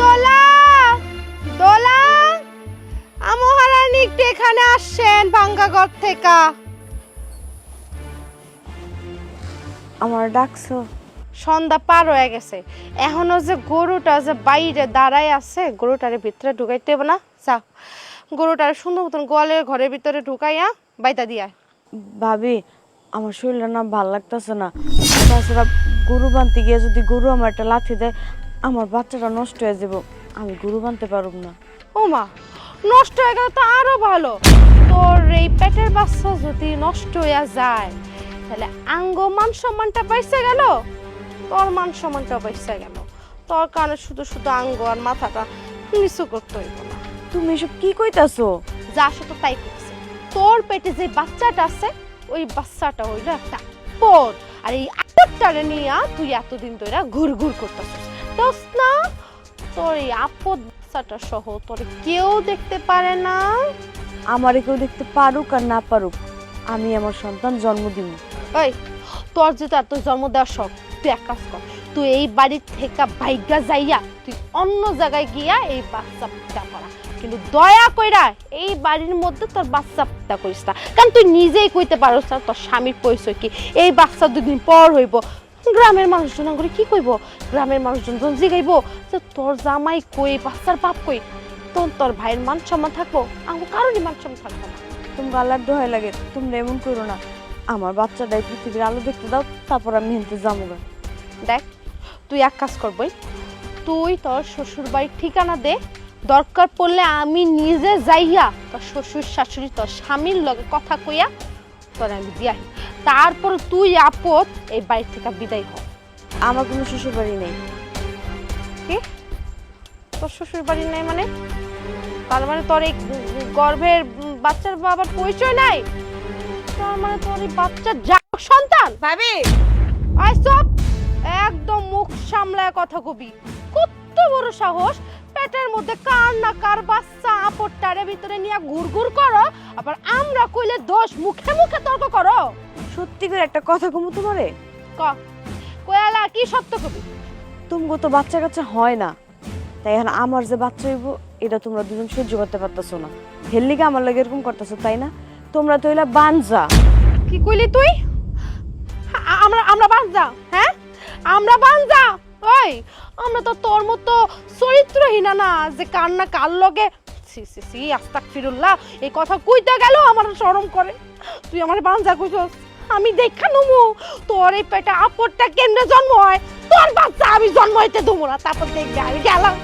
দোলা দোলা। আমহারানি একটু এখানে আসছেন বাঙ্গাগর থেকে। আমার ডাকছো? সন্ধ্যা পার হয়ে গেছে। এখনও যে গরুটা যে বাইরে দাঁড়ায় আছে গরুটারে ভিতরে ঢুকাইতে হবে না। যাও। গরুটার সুন্দর মতন গোয়ালের ঘরের ভিতরে ঢুকাইয়া বাইতা দিয়া ভাবি আমার শরীরটা না ভালো লাগতেছে না। তাছাড়া গরু বানতে গিয়ে যদি গরু আমার একটা লাথি দেয় আমার বাচ্চাটা নষ্ট হয়ে যাব। আমি গরু বানতে পারব না। ও মা নষ্ট হয়ে গেল তো আরও ভালো। তোর এই পেটের বাচ্চা যদি নষ্ট হয়ে যায় তাহলে আঙ্গ মান সম্মানটা পাইছে গেল। তোর মান সম্মানটা পাইছে গেল। তোর কারণে শুধু শুধু আঙ্গ আর মাথাটা নিচু করতে হইব না। তুমি এসব কি কইতাছো? যা শুধু তাই করছে তোর পেটে যে বাচ্চাটা আছে ওই বাচ্চাটা হইল একটা আপদ আর এই আপদটারে নিয়ে তুই এতদিন তোরা ঘুর ঘুর করতেছিস। না? তোর এই আপদ বাচ্চাটা সহ তোর কেউ দেখতে পারে না। আমার কেউ দেখতে পারুক আর না পারুক আমি আমার সন্তান জন্ম দিব ওই তোর যেটা এত জন্ম দেওয়ার শখ তুই এক কাজ কর তুই এই বাড়ির থেকে বাইগা যাইয়া তুই অন্য জায়গায় গিয়া এই বাচ্চা পিতা করা কিন্তু দয়া কইরা এই বাড়ির মধ্যে তোর বাচ্চা পিতা করিস না। কারণ তুই নিজেই কইতে পারোস না তোর স্বামীর পরিচয় কি। এই বাচ্চা দুদিন পর হইব গ্রামের মানুষজন করে কি কইব? গ্রামের মানুষজন যখন জিগাইব যে তোর জামাই কই বাচ্চার বাপ কই? তখন তোর ভাইয়ের মান সম্মান থাকব আমার কারণই মান সম্মান থাকব না। তুমি আল্লাহর দোহাই লাগে তোমরা এমন করো না। আমার বাচ্চাটাই পৃথিবীর আলো দেখতে দাও তারপর আমি হেনতে যাব। দেখ তুই এক কাজ করবই তুই তোর শ্বশুর বাড়ির ঠিকানা দে দরকার পড়লে আমি নিজে যাইয়া তোর শ্বশুর শাশুড়ি তোর স্বামীর লগে কথা কইয়া তোর আমি দিয়াই তারপর তুই আপদ এই বাড়ি থেকে বিদায় হ। আমার কোনো শ্বশুর বাড়ি নেই। কি? তোর শ্বশুর বাড়ি নাই মানে? তার মানে তোর এই গর্ভের বাচ্চার বাবার পরিচয় নাই? তার মানে তোর এই বাচ্চার যা সন্তান? ভাবি! আই সব! একদম মুখ সামলায় কথা কবি। কত বড় সাহস! পেটের মধ্যে কার না কার বাচ্চা আপড়টারে ভিতরে নিয়ে ঘুরঘুর করো আবার আমরা কইলে দোষ মুখে মুখে তর্ক করো। সত্যি করে একটা কথা কমু তোমারে? ক? কয়ালা কি সত্য কবি? তুমগো তো বাচ্চা কাচ্চা হয় না। তাই এখন আমার যে বাচ্চা হইব এটা তোমরা দুজন সহ্য করতে পারতেছো না। হেললিকে আমার লাগে এরকম করতেছো তাই না? তোমরা তো হইলা বানজা কি কইলি তুই? আমরা আমরা বাঞ্জা হ্যাঁ? আমরা বাঞ্জা! ওই, আমরা তো তোর মতো চরিত্রহীনা না, যে কার না কার লগে? সি সি সি আস্তাক ফিরুল্লাহ এই কথা কইতে গেল আমার শরম করে। তুই আমার বাঞ্জা কইছস, আমি দেখা নমু, তোর এই পেটা আপরটা কেন্দ্রে জন্ম হয়? তোর বাচ্চা আমি জন্ম হইতে দেবো না, তারপর দেখবে আমি গেলাম।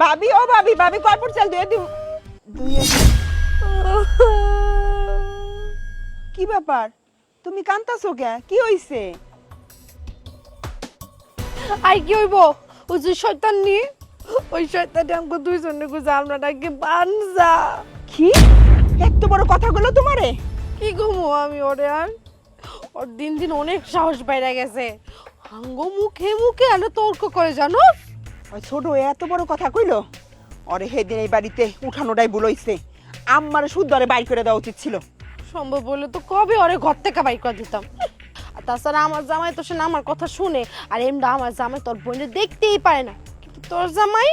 ভাবি ও ভাবি ভাবি কর্পোর চাল দিয়ে দিও। কি ব্যাপার? তুমি কান্তাছো কে? কি হইছে? আই কি হইব? ওই যে শয়তান নিয়ে ওই শয়তান আমাকে দুইজনে গুজা আমরা নাকি বানজা। কি? এত বড় কথাগুলো তোমারে। কি ঘুমো আমি ওরে আর? ওর দিন দিন অনেক সাহস বাইরে গেছে। আঙ্গ মুখে মুখে আলো তর্ক করে জানো ওই ছোট এত বড় কথা কইলো? অরে হেদিন এই বাড়িতে উঠানোটাই ভুল হইছে। আমার শুদ্ধরে বাইর করে দেওয়া উচিত ছিল। সম্ভব বলে তো কবে ওরে ঘর থেকে বাইর করে দিতাম। আর তাছাড়া আমার জামাই তো সে না আমার কথা শুনে আর এমনি আমার জামাই তোর বোনের দেখতেই পারে না। কিন্তু তোর জামাই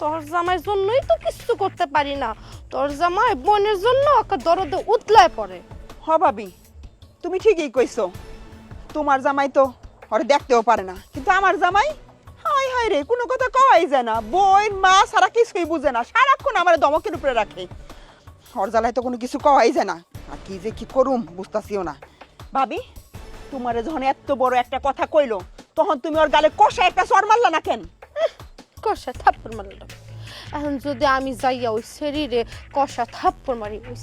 তোর জামাইয়ের জন্যই তো কিছু করতে পারি না। তোর জামাই বোনের জন্য ওকে দরদে উতলায় পড়ে। হ ভাবি তুমি ঠিকই কইছো। তোমার জামাই তো ওরে দেখতেও পারে না। কিন্তু আমার জামাই হাই হাই রে, কোনো কথা কওয়াই যায় না। বই, মা সারা কিছুই বুঝে না, সারাক্ষণ আমার দমকের উপরে রাখে। ওর জ্বালায় তো কোনো কিছু কওয়াই যায় না। আর কি যে কি করুম, বুঝতাছিও না। ভাবি, তোমারে যখন এত বড় একটা কথা কইলো, তখন তুমি ওর গালে কষা একটা সর মারলা না কেন? কষা থাপ্পড় মারল এখন যদি আমি যাইয়া ওই শরীরে কষা থাপ্পড় মারি, ওই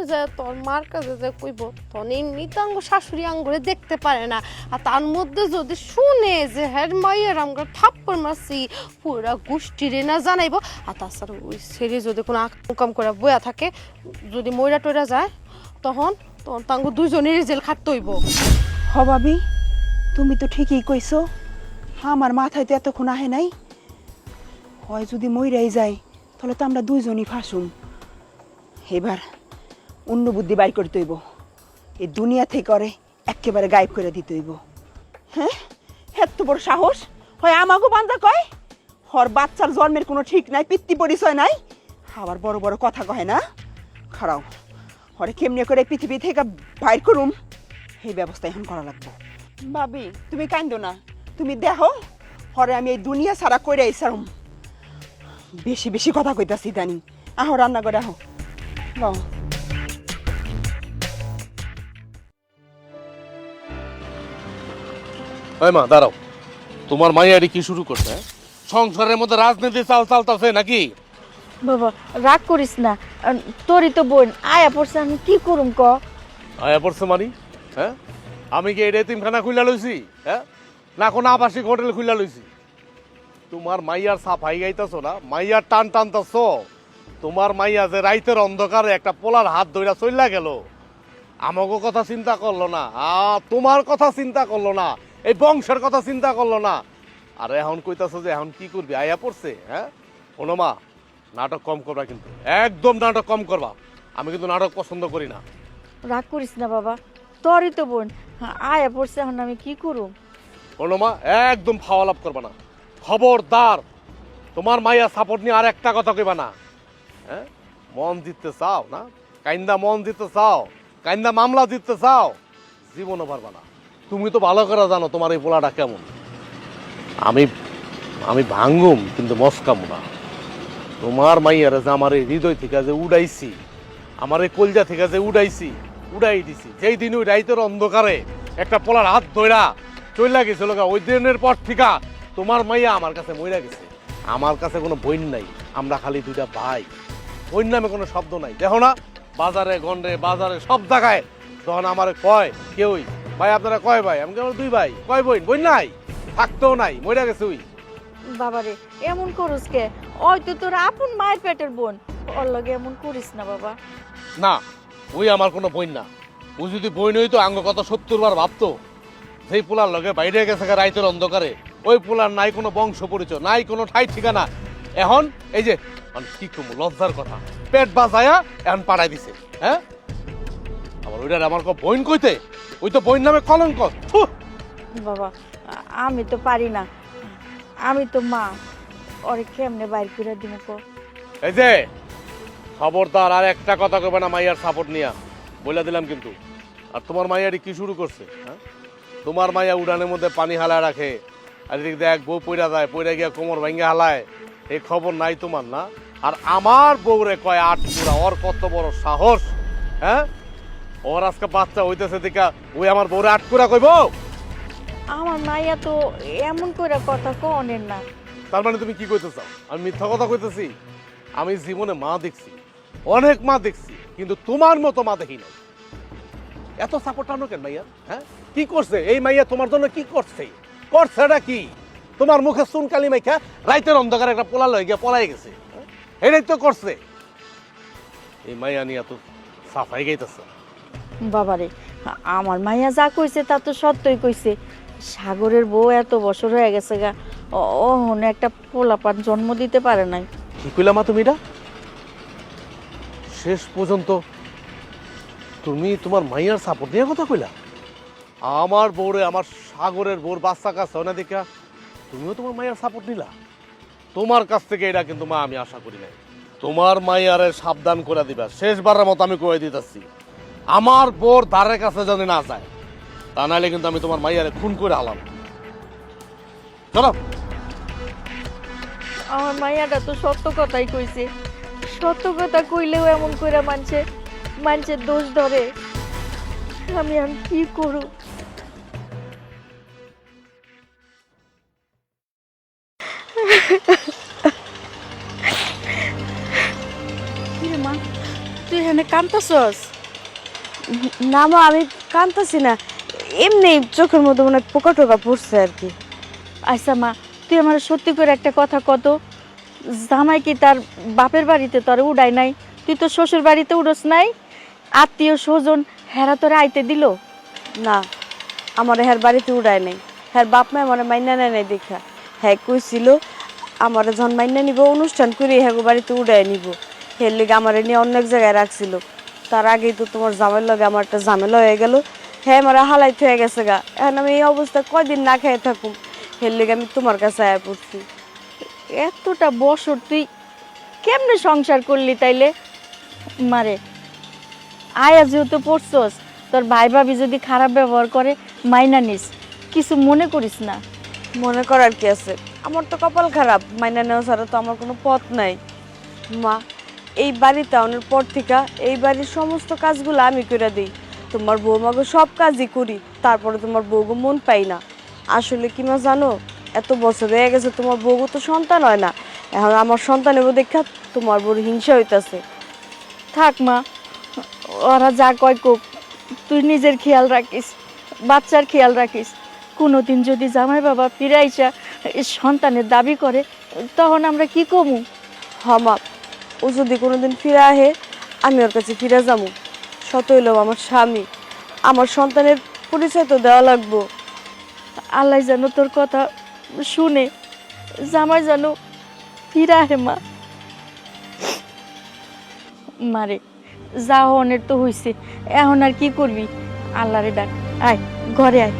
শরী যে তোর মার কাছে যে কইব তখন এমনি তো আঙ্গ শাশুড়ি আঙ্গুরে দেখতে পারে না। আর তার মধ্যে যদি শুনে যে হ্যাঁ মাইয়ের আঙ্গুর থাপ্পড় মারছি, পুরা গোষ্ঠীরে না জানাইব। আর তাছাড়া ওই শরী যদি কোনো আকাম করে বয়া থাকে, যদি ময়রা টয়রা যায়, তখন তখন তাঙ্গ দুজনেরই জেল খাটতে হইব। হ ভাবি, তুমি তো ঠিকই কইছো, আমার মাথায় তো এতক্ষণ আহে নাই। হয় যদি মইরাই যায়, তাহলে তো আমরা দুইজনই ফাঁসুম। এবার অন্য বুদ্ধি বাইর করতে হইব এই দুনিয়া থেকে করে একেবারে গায়েব করে দিতে হইব। হ্যাঁ? এত বড় সাহস? হয় আমাকে বান্দা কয়? হর বাচ্চার জন্মের কোনো ঠিক নাই, পিতৃ পরিচয় নাই। আবার বড় বড় কথা কয় না? খারাও হরে কেমনে করে পৃথিবী থেকে বাইর করুম? এই ব্যবস্থা এখন করা লাগবে। ভাবি, তুমি কান্দো না। তুমি দেখো, হরে আমি এই দুনিয়া সারা কইরা ইসারুম বেশি বেশি কথা কইতাছি দানি আহো রান্না করে আহো ওই মা দাঁড়াও। তোমার মাইয়ারি কি শুরু করছে হ্যাঁ? সংসারের মধ্যে রাজনীতি চাল চালতাছে নাকি? বাবা রাগ করিস না। তোরই তো বোন আয়া পড়ছে আমি কি করুম ক? আয়া পড়ছে মানি? হ্যাঁ? আমি কি এটা তিমখানা খুলে লইছি হ্যাঁ? না কোনো আবাসিক হোটেল খুলে লইছি? তোমার মাইয়ার সাফাই গাইতেছো না? মাইয়ার টান টানতেছ? তোমার মাইয়া যে রাইতের অন্ধকারে একটা পোলার হাত ধইরা চইলা গেল। আমাকে কথা চিন্তা করল না। আ তোমার কথা চিন্তা করল না। এই বংশের কথা চিন্তা করল না। আর এখন কইতাছো যে এখন কি করবি? আয়া পড়ছে হ্যাঁ? শোনো মা নাটক কম করবা কিন্তু। একদম নাটক কম করবা। আমি কিন্তু নাটক পছন্দ করি না। রাগ করিস না বাবা। তোরই তো বোন। হ্যাঁ, আয়া পড়ছে এখন আমি কি করুম শোনো মা একদম খাওয়া লাভ করবা না। খবরদার। তোমার মাইয়া সাপোর্ট নিয়ে আর একটা কথা কইবা না। হ্যাঁ? মন দিতে চাও না? কাইন্দা মন দিতে চাও? কাইন্দা মামলা দিতে চাও? জীবনও পারবা না। তুমি তো ভালো করে জানো তোমার এই পোলাটা কেমন। আমি আমি ভাঙ্গুম, কিন্তু মস্কামু না তোমার মাইয়ারে যে আমার এই হৃদয় থেকে যে উড়াইছি, আমার এই কলজা থেকে যে উড়াইছি, উড়াই দিছি। যেই দিন ওই রাইতের অন্ধকারে একটা পোলার হাত ধইরা চইলা গেছিল ওই দিনের পর থেকে তোমার মাইয়া আমার কাছে মইরা গেছে। আমার কাছে কোনো বইন নাই, আমরা খালি দুইটা ভাই। বইন নামে কোনো শব্দ নাই। দেখো না, বাজারে, গন্ডে, বাজারে, সব জায়গায় তখন আমার কয়, কেউই ভাই আপনারা কয় ভাই? আমি কেবল দুই ভাই। কয় বইন বইন নাই? থাকতেও নাই মইরা গেছে ওই বাবারে এমন করুস কে? ওই তো তোর আপন মায়ের পেটের বোন। ওর লগে এমন করিস না বাবা। না ওই আমার কোনো বইন না। ও যদি বই নই তো আঙ্গ কত সত্তর বার ভাবতো। সেই পোলার লগে বাইরে গেছে রাইতের অন্ধকারে ওই পোলার নাই কোনো বংশ পরিচয় নাই কোনো ঠাই ঠিকানা। এখন এই যে মানে কি কমু লজ্জার কথা। পেট বাজায়া এখন পাড়াই দিছে হ্যাঁ? আবার ওইটার আমার কো বইন কইতে? ওই তো বইন নামে কলঙ্ক! বাবা আমি তো পারি না। আমি তো মা। ওরে কেমনে বাইর করে দিব ক? এই যে খবরদার আর একটা কথা কবে না মাইয়ার সাপোর্ট নিয়া। বলে দিলাম কিন্তু। আর তোমার মাইয়ারি কি শুরু করছে হ্যাঁ? তোমার মাইয়া উড়ানের মধ্যে পানি হালায় রাখে। আর এদিক দেখ বউ পইরা যায় পইরা গিয়া কোমর ভেঙে হালায়। এই খবর নাই তোমার না? আর আমার বউরে কয় আট ওর কত বড় সাহস হ্যাঁ? ওর আজকে বাচ্চা হইতেছে দেখা ওই আমার বউরে আট পুরা কইব? আমার মাইয়া তো এমন করে কথা কনের না। তার মানে তুমি কি কইতে চাও আমি মিথ্যা কথা কইতেছি? আমি জীবনে মা দেখছি অনেক মা দেখছি কিন্তু তোমার মতো মা দেখি নাই। এত সাপোর্ট আনো কেন মাইয়া? হ্যাঁ? কি করছে? এই মাইয়া তোমার জন্য কি করছে? করছেটা কি? তোমার মুখে চুনকালি মাইখা রাইতের অন্ধকারে একটা পোলা লয়ে গিয়া পলাই গেছে। হ্যাঁ? এটাই তো করছে। এই মাইয়া নিয়ে তো সাফাই গাইতেছে। বাবারে, আমার মাইয়া যা কইছে তা তো সত্যই কইছে। সাগরের বউ এত বছর হয়ে গেছে গা ও- হনে একটা পোলাপান জন্ম দিতে পারে নাই। কি কইলা মা তুমি এটা? শেষ পর্যন্ত তুমি তোমার মাইয়ার সাপোর্ট নিয়ে কথা কইলা? আমার বউরে আমার সাগরের বউর বাচ্চা কাছে না দেখা, তুমিও তোমার মাইয়ার সাপোর্ট নিলা? তোমার কাছ থেকে এটা কিন্তু মা আমি আশা করি নাই। তোমার মাইয়ারে সাবধান করে দিবা। শেষবারের মতো আমি কয়ে দিতেছি। আমার বোর ধারের কাছে যদি না যায় তা নাহলে কিন্তু আমি তোমার মাইয়ারে খুন করে আলাম। চলো। আমার মাইয়াটা তো সত্য কথাই কইছে। সত্য কথা কইলেও এমন কইরা মানছে মানুষের দোষ ধরে। আমি এখন কি কিরে মা তুই এখানে কান্দতাছস না মা আমি কানতাছি না। এমনি চোখের মধ্যে মনে হয় পোকা টোকা পড়ছে আর কি। আচ্ছা মা, তুই আমার সত্যি করে একটা কথা কত? জামাই কি তার বাপের বাড়িতে তোরে উড়াই নাই? তুই তো শ্বশুর বাড়িতে উড়োস নাই? আত্মীয় স্বজন হেরা তোরে আইতে দিল? না, আমার হ্যার বাড়িতে উড়ায় নাই। হ্যার বাপ মা আমার মাইনা নেয় নাই দেখা। হ্যাঁ কইছিল, আমার যখন মাইনা নিব, অনুষ্ঠান করে হ্যাগো বাড়িতে উড়াই নিব। হের লেগে আমার নিয়ে অনেক জায়গায় রাখছিল। তার আগেই তো তোমার জামের লগে আমার একটা ঝামেলা হয়ে গেল। হ্যাঁ আমার হালাই হয়ে গেছে গা। এখন আমি এই অবস্থা কয়দিন না খেয়ে থাকুম। হের লেগে আমি তোমার কাছে আয়া পড়ছি। এতটা বছর তুই কেমনে সংসার করলি তাইলে? মারে, আয়া যেহেতু পড়ছস, তোর ভাই ভাবি যদি খারাপ ব্যবহার করে, মাইনা নিস। কিছু মনে করিস না। মনে করার কি আছে? আমার তো কপাল খারাপ। মাইনা নেওয়া ছাড়া তো আমার কোনো পথ নাই। মা এই বাড়িতে আনার পর থেকে এই বাড়ির সমস্ত কাজগুলো আমি করে দিই। তোমার বৌমাকে সব কাজই করি তারপরে তোমার বউগো মন পাই না। আসলে কি মা জানো এত বছর হয়ে গেছে তোমার বউগো তো সন্তান হয় না। এখন আমার সন্তান এবার দেখা তোমার বড় হিংসা হইতাছে। থাক মা ওরা যা কয় কোক তুই নিজের খেয়াল রাখিস বাচ্চার খেয়াল রাখিস। কোনোদিন যদি জামাই বাবা ফিরে আইসা সন্তানের দাবি করে তখন আমরা কি কমু? হমা ও যদি কোনোদিন ফিরে আহে, আমি ওর কাছে ফিরে যাব। শত হইলেও আমার স্বামী। আমার সন্তানের পরিচয় তো দেওয়া লাগবো। আল্লাহ যেন তোর কথা শুনে, জামাই যেন ফিরে আহে মা। মারে, যা হনের তো হইছে। এখন আর কি করবি? আল্লাহরে ডাক। আয়, ঘরে আয়।